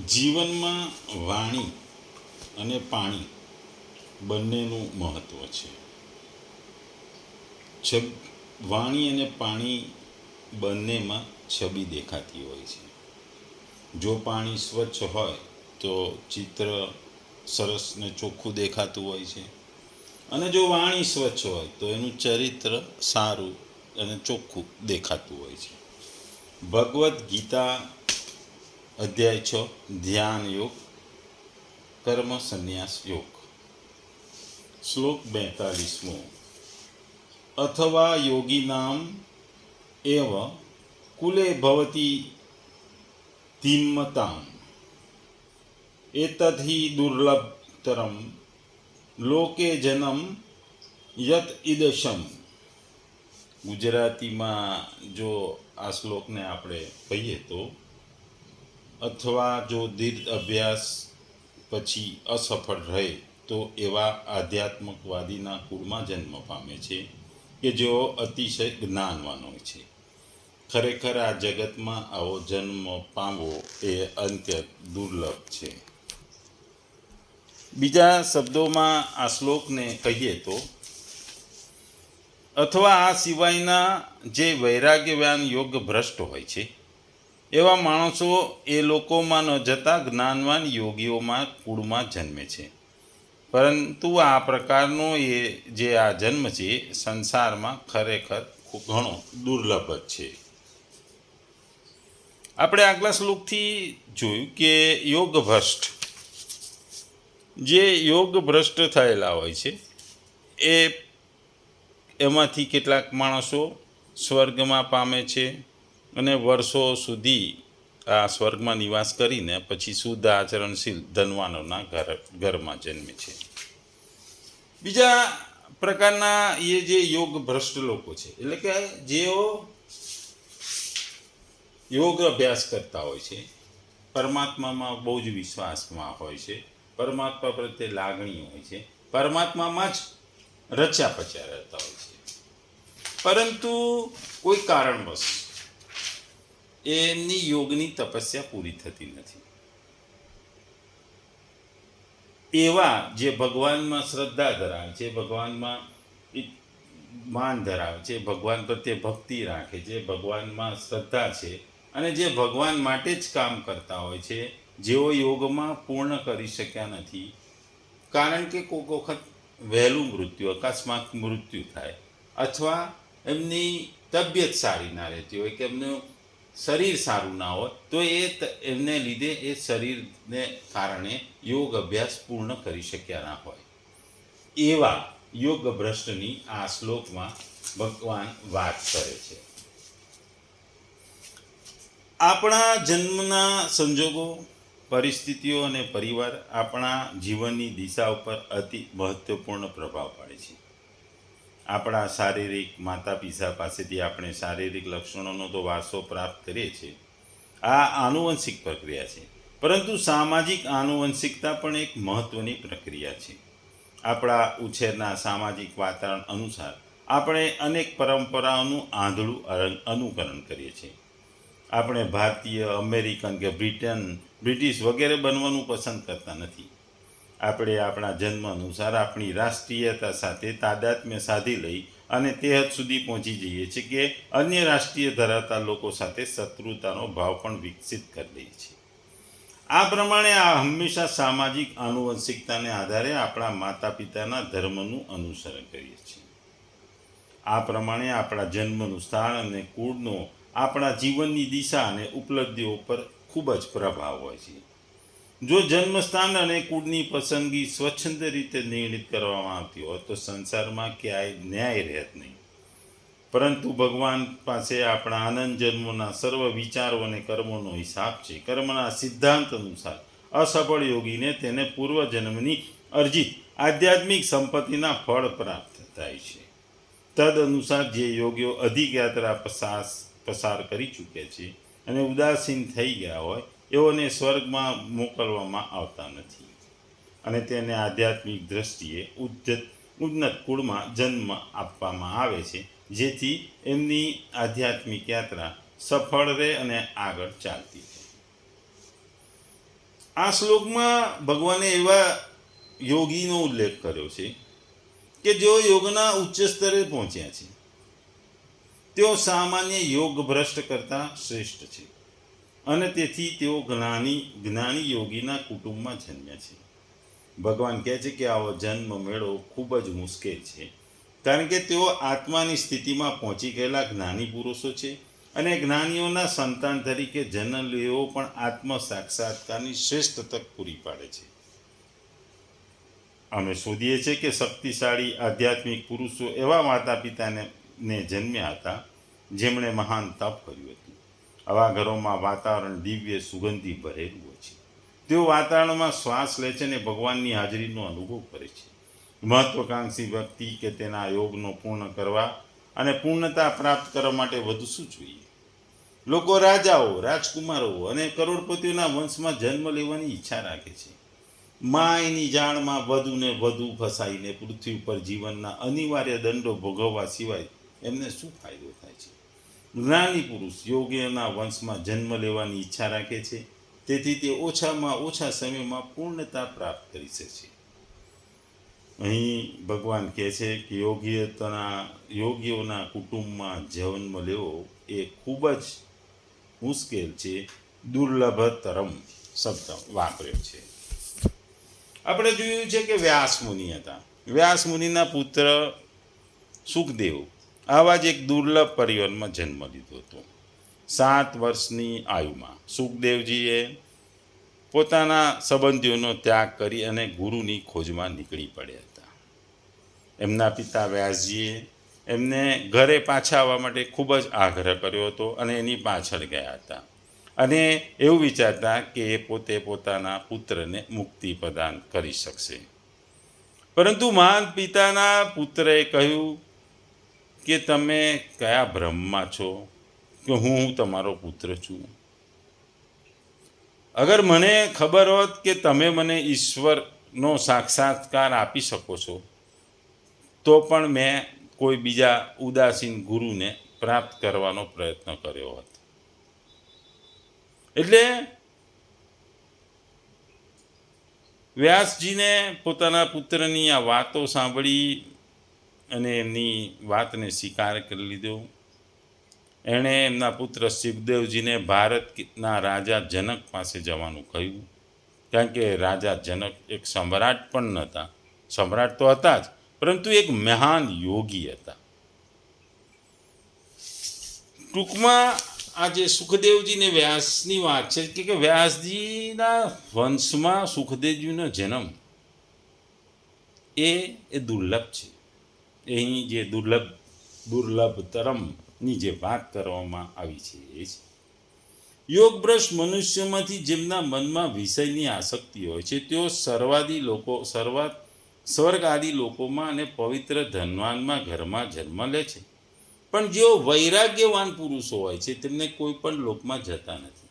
જીવનમાં વાણી અને પાણી બંનેનું મહત્ત્વ છે. વાણી અને પાણી બંનેમાં છબી દેખાતી હોય છે. જો પાણી સ્વચ્છ હોય, તો ચિત્ર સરસ ને ચોખ્ખું દેખાતું હોય છે. અને જો વાણી સ્વચ્છ હોય, તો એનું ચરિત્ર સારું અને ચોખ્ખું દેખાતું હોય છે. ભગવદ્ ગીતા અધ્યાય છ, ધ્યાન યોગ, કર્મ સંન્યાસ યોગ. શ્લોક બેતાલીસમો. અથવા યોગીનામ એવ કુલે ભવતી ધીમતામ એતદ્ દુર્લભતરમ. લોકે જનમ યત ઇદશમ ગુજરાતીમાં જો આ શ્લોકને આપણે કહીએ તો અથવા જો દીર્ઘ અભ્યાસ પછી અસફળ રહે, તો એવા આધ્યાત્મકવાદીના કુળમાં જન્મ પામે છે કે જેઓ અતિશય જ્ઞાનવાન હોય છે. ખરેખર આ જગતમાં આવો જન્મ પામવો એ અંત્ય દુર્લભ છે. બીજા શબ્દોમાં આ શ્લોકને કહીએ તો, અથવા આ સિવાયના જે વૈરાગ્યવાન યોગ ભ્રષ્ટ હોય છે એવા માણસો એ લોકોમાં ન જતા જ્ઞાનવાન યોગીઓમાં કુળમાં જન્મે છે. પરંતુ આ પ્રકારનો એ જે આ જન્મ છે સંસારમાં ખરેખર ઘણો દુર્લભ છે. આપણે આગલા શ્લોકથી જોયું કે યોગ ભ્રષ્ટ જે યોગ ભ્રષ્ટ થયેલા હોય છે, એ એમાંથી કેટલાક માણસો સ્વર્ગમાં પામે છે અને વર્ષો સુધી આ સ્વર્ગમાં નિવાસ કરીને પછી શુદ્ધ આચરણશીલ ધનવાનોના ઘર, ઘરમાં જન્મે છે. બીજા પ્રકારના એ જે યોગ ભ્રષ્ટ લોકો છે, એટલે કે જેઓ યોગ અભ્યાસ કરતા હોય છે, પરમાત્મામાં બહુ જ વિશ્વાસમાં હોય છે, પરમાત્મા પ્રત્યે લાગણી હોય છે, પરમાત્મામાં જ રચ્યા પચ્યા રહેતા હોય છે. પરંતુ કોઈ કારણવશ એમની યોગની તપસ્યા પૂરી થતી નથી. એવા જે ભગવાનમાં શ્રદ્ધા ધરાવે છે ભગવાનમાં માન ધરાવે છે ભગવાન પ્રત્યે ભક્તિ રાખે છે ભગવાનમાં શ્રદ્ધા છે અને જે ભગવાન માટે જ કામ કરતા હોય છે, જેઓ યોગમાં પૂર્ણ કરી શક્યા નથી. કારણ કે કોઈક વખત વહેલું મૃત્યુ, અકસ્માત મૃત્યુ થાય અથવા એમની તબિયત સારી ના રહેતી હોય, કે એમનું શરીર સારું ના હોય તો એ એમને લીધે એ શરીરને કારણે યોગ અભ્યાસ પૂર્ણ કરી શક્યા ના હોય. એવા યોગ ભ્રષ્ટની આ શ્લોકમાં ભગવાન વાત કરે છે. આપણા જન્મના સંજોગો, પરિસ્થિતિઓ અને પરિવાર આપણા જીવનની દિશા ઉપર અતિ મહત્વપૂર્ણ પ્રભાવ પાડે છે. આપણા શારીરિક માતા પિતા પાસેથી આપણે શારીરિક લક્ષણોનો તો વારસો પ્રાપ્ત કરીએ છીએ. આ આનુવંશિક પ્રક્રિયા છે. પરંતુ સામાજિક આનુવંશિકતા પણ એક મહત્વની પ્રક્રિયા છે. આપણા ઉછેરના સામાજિક વાતાવરણ અનુસાર આપણે અનેક પરંપરાઓનું આંધળું અનુકરણ કરીએ છીએ. આપણે ભારતીય, અમેરિકન કે બ્રિટન, બ્રિટિશ વગેરે બનવાનું પસંદ કરતા નથી. આપણે આપણા જન્મ અનુસાર આપણી રાષ્ટ્રીયતા સાથે તાદાત્મ્ય સાધી લઈ અને તે હદ સુધી પહોંચી જઈએ છીએ કે અન્ય રાષ્ટ્રીય ધરાવતા લોકો સાથે શત્રુતાનો ભાવ પણ વિકસિત કરી દઈએ છીએ. આ પ્રમાણે આ હંમેશા સામાજિક આનુવંશિકતાને આધારે આપણા માતા પિતાના ધર્મનું અનુસરણ કરીએ છીએ. આ પ્રમાણે આપણા જન્મનું સ્થાન અને કુળનો આપણા જીવનની દિશા અને ઉપલબ્ધિઓ પર ખૂબ જ પ્રભાવ હોય છે. જો જન્મસ્થાન અને કુળની પસંદગી સ્વચ્છંદ રીતે નિર્ણિત કરવામાં આવતી હોય તો સંસારમાં ક્યાંય ન્યાય રહેત નહીં. પરંતુ ભગવાન પાસે આપણા આનંદ જન્મોના સર્વ વિચારો અને કર્મોનો હિસાબ છે. કર્મના સિદ્ધાંત અનુસાર અસફળ યોગીને તેને પૂર્વજન્મની અર્જિત આધ્યાત્મિક સંપત્તિના ફળ પ્રાપ્ત થાય છે. તદ અનુસાર જે યોગીઓ અધિક યાત્રા પસાર પસાર કરી ચૂકે છે અને ઉદાસીન થઈ ગયા હોય એઓને સ્વર્ગમાં મોકલવામાં આવતા નથી. અને તેને આધ્યાત્મિક દ્રષ્ટિએ ઉદ્ધત ઉન્નત કુળમાં જન્મ આપવામાં આવે છે, જેથી એમની આધ્યાત્મિક યાત્રા સફળ રહે અને આગળ ચાલતી રહે. આ શ્લોકમાં ભગવાને એવા યોગીનો ઉલ્લેખ કર્યો છે કે જેઓ યોગના ઉચ્ચ સ્તરે પહોંચ્યા છે, તેઓ સામાન્ય યોગ ભ્રષ્ટ કરતાં શ્રેષ્ઠ છે. અને તેથી તેઓ જ્ઞાની જ્ઞાની યોગીના કુટુંબમાં જન્મ્યા છે. ભગવાન કહે છે કે આવો જન્મ મેળવો ખૂબ જ મુશ્કેલ છે. કારણ કે તેઓ આત્માની સ્થિતિમાં પહોંચી ગયેલા જ્ઞાની પુરુષો છે અને જ્ઞાનીઓના સંતાન તરીકે જન્મ લેવો પણ આત્મ સાક્ષાત્કારની શ્રેષ્ઠ તક પૂરી પાડે છે. અમે શોધીએ છીએ કે શક્તિશાળી આધ્યાત્મિક પુરુષો એવા માતા પિતાને જન્મ્યા હતા જેમણે મહાન તપ કર્યું આવા ઘરોમાં વાતાવરણ દિવ્ય સુગંધી ભરેલું હોય છે. તેઓ વાતાવરણમાં શ્વાસ લે છે અને ભગવાનની હાજરીનો અનુભવ કરે છે. મહત્વકાંક્ષી વ્યક્તિ કે તેના યોગનો પૂર્ણ કરવા અને પૂર્ણતા પ્રાપ્ત કરવા માટે વધુ શું જોઈએ? લોકો રાજાઓ, રાજકુમારો અને કરોડપતિઓના વંશમાં જન્મ લેવાની ઈચ્છા રાખે છે. માયની જાળમાં વધુને વધુ ફસાઈને પૃથ્વી પર જીવનના અનિવાર્ય દંડો ભોગવવા સિવાય એમને શું ફાયદો થાય છે? જ્ઞાની પુરુષ યોગીઓના વંશમાં જન્મ લેવાની ઈચ્છા રાખે છે. તેથી તે ઓછામાં ઓછા સમયમાં પૂર્ણતા પ્રાપ્ત કરી શકશે. અહીં ભગવાન કહે છે કે યોગીઓના યોગીઓના કુટુંબમાં જન્મ લેવો એ ખૂબ જ મુશ્કેલ છે. દુર્લભતરમ શબ્દ વાપર્યો છે. આપણે જોયું છે કે વ્યાસ મુનિ હતા. વ્યાસ મુનિના પુત્ર સુખદેવ આવા જ એક દુર્લભ પરિવારમાં જન્મ લીધો હતો. સાત વર્ષની આયુમાં સુખદેવજીએ પોતાના સંબંધીઓનો ત્યાગ કરી અને ગુરુની ખોજમાં નીકળી પડ્યા હતા. એમના પિતા વ્યાસજીએ એમને ઘરે પાછા આવવા માટે ખૂબ જ આગ્રહ કર્યો હતો અને એની પાછળ ગયા હતા. અને એવું વિચારતા કે એ પોતે પોતાના પુત્રને મુક્તિ પ્રદાન કરી શકશે. પરંતુ મહાન પિતાના પુત્રએ કહ્યું કે તમે કયા ભ્રમમાં છો? કે હું તમારો પુત્ર છું? અગર મને ખબર હોત કે તમે મને ઈશ્વરનો સાક્ષાત્કાર આપી શકો છો, તો પણ મેં કોઈ બીજા ઉદાસીન ગુરુને પ્રાપ્ત કરવાનો પ્રયત્ન કર્યો હોત. એટલે વ્યાસજીને પોતાના પુત્રની આ વાતો સાંભળી અને એમની વાતને સ્વીકાર કરી લીધો. એણે એમના પુત્ર શિવદેવજીને ભારતના રાજા જનક પાસે જવાનું કહ્યું. કારણ કે રાજા જનક એક સમ્રાટ પણ નહોતા. સમ્રાટ તો હતા જ, પરંતુ એક મહાન યોગી હતા. ટૂંકમાં આજે સુખદેવજીને વ્યાસની વાત છે કે વ્યાસજીના વંશમાં સુખદેવજીનો જન્મ. એ એ દુર્લભ છે. અહીં જે દુર્લભ દુર્લભતરમની જે વાત કરવામાં આવી છે એ છે યોગભ્રષ્ટ મનુષ્યમાંથી જેમના મનમાં વિષયની આસક્તિ હોય છે, તેઓ સર્વાદી લોકો સર્વા સ્વર્ગ આદિ લોકોમાં અને પવિત્ર ધનવાનમાં ઘરમાં જન્મ લે છે. પણ જેઓ વૈરાગ્યવાન પુરુષો હોય છે, તેમને કોઈ પણ લોકમાં જતા નથી.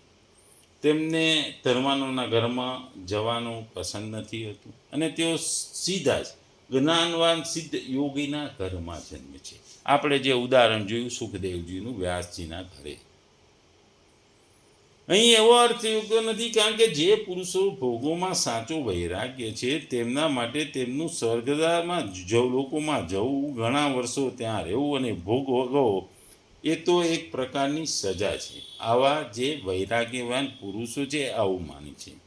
તેમને ધર્માનોના ઘરમાં જવાનું પસંદ નથી હોતું અને તેઓ સીધા જ જ્ઞાનવાન સિદ્ધ યોગીના ઘરમાં જન્મે છે. આપણે જે ઉદાહરણ જોયું, સુખદેવજીનું વ્યાસજીના ઘરે. અહીં એવો અર્થ યોગ્ય નથી, કારણ કે જે પુરુષો ભોગોમાં સાચો વૈરાગ્ય છે, તેમના માટે તેમનું સ્વર્ગદામાં લોકોમાં જવું, ઘણા વર્ષો ત્યાં રહેવું અને ભોગ ભોગવો એ તો એક પ્રકારની સજા છે. આવા જે વૈરાગ્યવાન પુરુષો છે, આવું માને છે.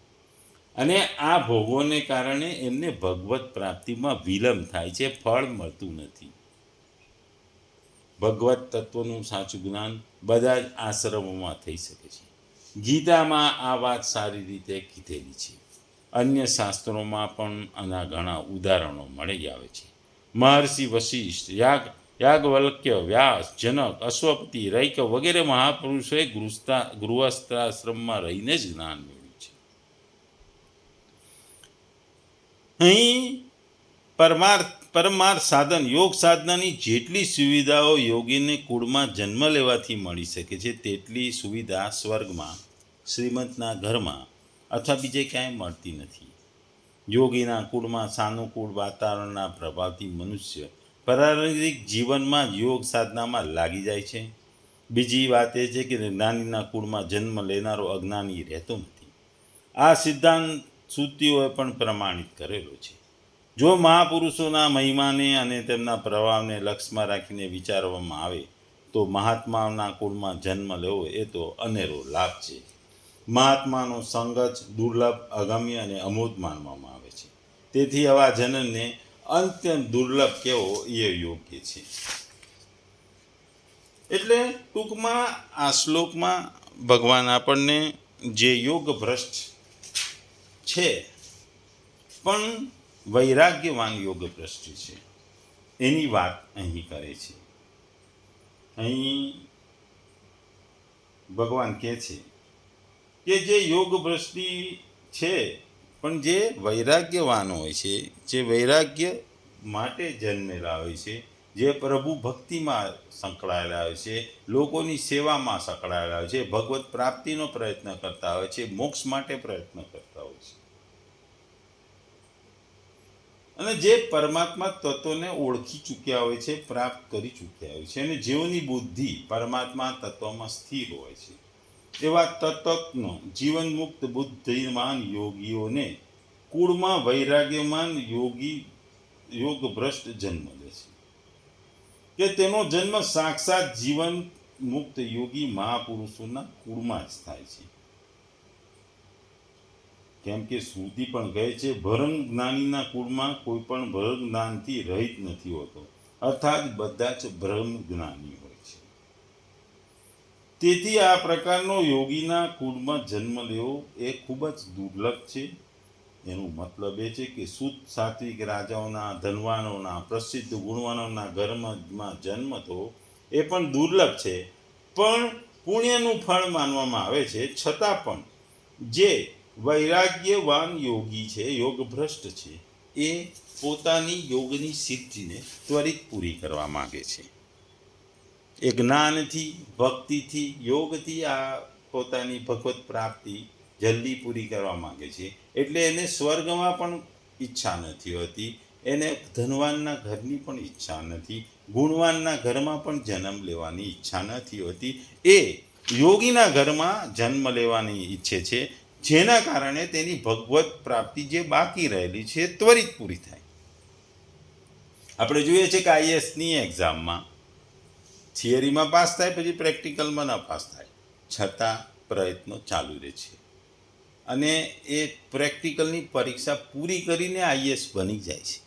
અને આ ભોગોને કારણે એમને ભગવત પ્રાપ્તિમાં વિલંબ થાય છે, ફળ મળતું નથી. ભગવત તત્વનું સાચું જ્ઞાન બધા જ આશ્રમોમાં થઈ શકે છે. ગીતામાં આ વાત સારી રીતે કીધેલી છે. અન્ય શાસ્ત્રોમાં પણ આના ઘણા ઉદાહરણો મળી આવે છે. મહર્ષિ વશિષ્ઠ, યાગ, યાગવલ્ક્ય, વ્યાસ, જનક, અશ્વપતિ, રૈક વગેરે મહાપુરુષોએ ગૃહસ્થા, ગૃહસ્થાશ્રમમાં રહીને જ જ્ઞાન મેળવ્યું છે અહીં પરમાર્થ પરમાર્થ સાધન, યોગ સાધનાની જેટલી સુવિધાઓ યોગીને કુળમાં જન્મ લેવાથી મળી શકે છે, તેટલી સુવિધા સ્વર્ગમાં, શ્રીમંતના ઘરમાં અથવા બીજે ક્યાંય મળતી નથી. યોગીના કુળમાં સાનુકૂળ વાતાવરણના પ્રભાવથી મનુષ્ય પારંપરિક જીવનમાં યોગ સાધનામાં લાગી જાય છે. બીજી વાત એ છે કે જ્ઞાનીના કુળમાં જન્મ લેનારો અજ્ઞાની રહેતો નથી. આ સિદ્ધાંત શ્રુતિઓએ પણ પ્રમાણિત કરેલો છે. જો મહાપુરુષોના મહિમાને અને તેમના પ્રભાવને લક્ષમાં રાખીને વિચારવામાં આવે, તો મહાત્માના કુળમાં જન્મ લેવો એ તો અનેરો લાભ છે. મહાત્માનો સંગત, દુર્લભ, અગમ્ય અને અમૂત માનવામાં આવે છે. તેથી આવા જનનને અત્યંત દુર્લભ કેવો એ યોગ્ય છે. એટલે ટૂંકમાં આ શ્લોકમાં ભગવાન આપણને જે યોગ ભ્રષ્ટ છે. પણ વૈરાગ્યવાન યોગ ભ્રષ્ટ છે. એની વાત અહીં કરે છે. અહીં ભગવાન કહે છે કે જે યોગ ભ્રષ્ટિ છે, પણ જે વૈરાગ્યવાન હોય છે, જે વૈરાગ્ય માટે જન્મેલા હોય છે, જે પ્રભુ ભક્તિમાં સંકળાયેલા હોય છે, લોકોની સેવામાં સંકળાયેલા હોય છે, ભગવત પ્રાપ્તિનો પ્રયત્ન કરતા હોય છે, મોક્ષ માટે પ્રયત્ન કરતા હોય છે અને જે પરમાત્મા તત્વને ઓળખી ચૂક્યા હોય છે, પ્રાપ્ત કરી ચૂક્યા હોય છે, અને જેઓની બુદ્ધિ પરમાત્મા તત્વમાં સ્થિર હોય છે. એવા તત્વનો જીવન મુક્ત બુદ્ધિમાન યોગીઓને કુળમાં વૈરાગ્યમાન યોગી યોગ ભ્રષ્ટ જન્મ લે છે. કે તેનો જન્મ સાક્ષાત જીવન મુક્ત યોગી મહાપુરુષોના કુળમાં જ થાય છે. કેમ કે શ્રુતિ પણ કહે છે ભરંગ જ્ઞાનીના કુળમાં કોઈ પણ ભરંગ જ્ઞાનથી રહિત નથી હોતો. અર્થાત બધા જ ભ્રમ જ્ઞાની હોય છે. તેથી આ પ્રકારનો યોગીના કુળમાં જન્મ લેવો એ ખૂબ જ દુર્લભ છે. એનું મતલબ એ છે કે શુદ્ધ સાત્વિક રાજાઓના, ધનવાનોના, પ્રસિદ્ધ ગુણવાનોના ઘરમાં જન્મ થવો એ પણ દુર્લભ છે. પણ પુણ્યનું ફળ માનવામાં આવે છે. છતાં પણ જે વૈરાગ્યવાન યોગી છે યોગ ભ્રષ્ટ છે. એ પોતાની યોગની સિદ્ધિને ત્વરિત પૂરી કરવા માગે છે. એ જ્ઞાનથી, ભક્તિથી, યોગથી આ પોતાની ભગવત પ્રાપ્તિ જલ્દી પૂરી કરવા માંગે છે. એટલે એને સ્વર્ગમાં પણ ઈચ્છા નથી હોતી. એને ધનવાનના ઘરની પણ ઈચ્છા નથી. ગુણવાનના ઘરમાં પણ જન્મ લેવાની ઈચ્છા નથી હોતી. એ યોગીના ઘરમાં જન્મ લેવાની ઈચ્છે છે. જેના કારણે તેની ભગવત પ્રાપ્તિ જે બાકી રહેલી છે, ત્વરિત પૂરી થાય. આપણે જોઈએ છે કે આઈએસની એક્ઝામમાં થિયરીમાં પાસ થાય, પછી પ્રેક્ટિકલમાં ન પાસ થાય. છતાં પ્રયત્નો ચાલુ રહે છે. અને એ પ્રેક્ટિકલની પરીક્ષા પૂરી કરીને આઈએસ બની જાય છે.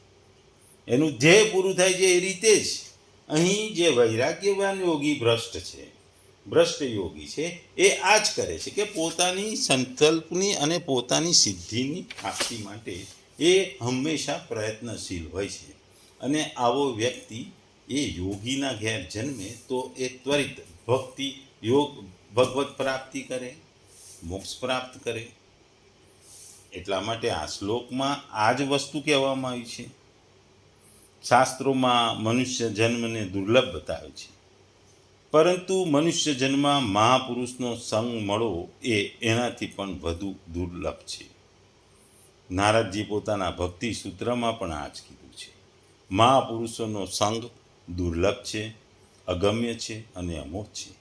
એનું ધ્યેય પૂરું થાય છે એ રીતે જ અહીં જે વૈરાગ્યવાન યોગી ભ્રષ્ટ છે ભ્રષ્ટ યોગી છે, એ આ જ કરે છે કે પોતાની સંકલ્પની અને પોતાની સિદ્ધિની પ્રાપ્તિ માટે એ હંમેશા પ્રયત્નશીલ હોય છે. અને આવો વ્યક્તિ એ યોગીના ઘેર જન્મે તો એ ત્વરિત ભક્તિ, યોગ, ભગવત પ્રાપ્તિ કરે, મોક્ષ પ્રાપ્ત કરે. એટલા માટે આ શ્લોકમાં આ જ વસ્તુ કહેવામાં આવી છે. શાસ્ત્રોમાં મનુષ્ય જન્મને દુર્લભ બતાવે છે. પરંતુ મનુષ્ય જન્મમાં મહાપુરુષનો સંગ મળવો એ એનાથી પણ વધુ દુર્લભ છે. નારદજી પોતાના ભક્તિ સૂત્રમાં પણ આ જ કીધું છે. મહાપુરુષોનો સંગ દુર્લભ છે, અગમ્ય છે અને અમોઘ છે.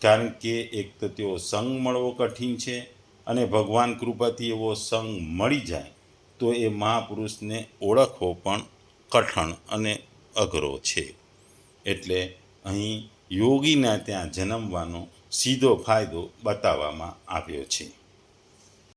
કારણ કે એક તો તેઓ સંગ મળવો કઠિન છે અને ભગવાન કૃપાથી એવો સંગ મળી જાય, તો એ મહાપુરુષને ઓળખવો પણ કઠણ અને અઘરો છે. એટલે અહીં યોગીના ત્યાં જન્મવાનો સીધો ફાયદો બતાવવામાં આવ્યો છે.